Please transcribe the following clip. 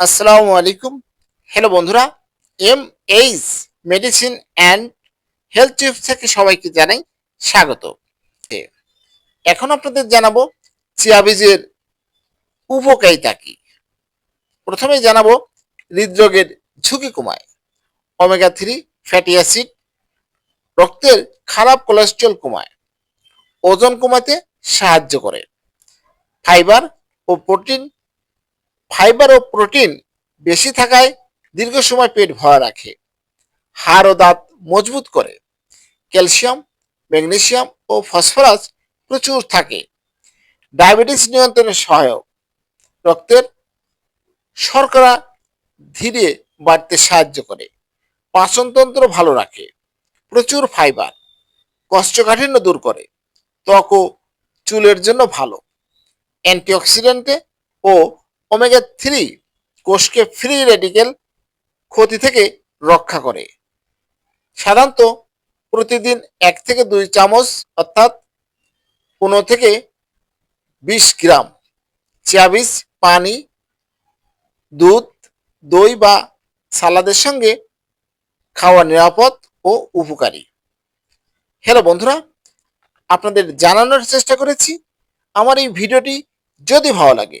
আসসালামু আলাইকুম। হ্যালো বন্ধুরা M H medicine and health tips থেকে সবাইকে জানাই স্বাগত। এখন আপনাদের জানাব চিয়া বীজের উপকারিতা কি। প্রথমেই জানাব হৃদরোগের ঝুঁকি কমায়। ওমেগা থ্রি ফ্যাটি অ্যাসিড রক্তের খারাপ কোলেস্ট্রল কমায়। ওজন কমাতে সাহায্য করে। ফাইবার ও প্রোটিন ফাইবার ও প্রোটিন বেশি থাকায় দীর্ঘ সময় পেট ভরা রাখে। হাড় ও দাঁত মজবুত করে। ক্যালসিয়াম, ম্যাগনেসিয়াম ও ফসফরাস প্রচুর থাকে। ডায়াবেটিস নিয়ন্ত্রণে সহায়ক। রক্তের শর্করা ধীরে বাড়তে সাহায্য করে। পাচনতন্ত্র ভালো রাখে। প্রচুর ফাইবার কষ্টকাঠিন্য দূর করে। ত্বক ও চুলের জন্য ভালো। অ্যান্টিঅক্সিডেন্টে ও ওমেগা থ্রি কোষকে ফ্রি রেডিকেল ক্ষতি থেকে রক্ষা করে। সাধারণত প্রতিদিন এক থেকে দুই চামচ অর্থাৎ পনেরো থেকে বিশ গ্রাম চিয়া বীজ পানি, দুধ, দই বা সালাদের সঙ্গে খাওয়া নিরাপদ ও উপকারী। হ্যালো বন্ধুরা, আপনাদের জানানোর চেষ্টা করেছি। আমার এই ভিডিওটি যদি ভালো লাগে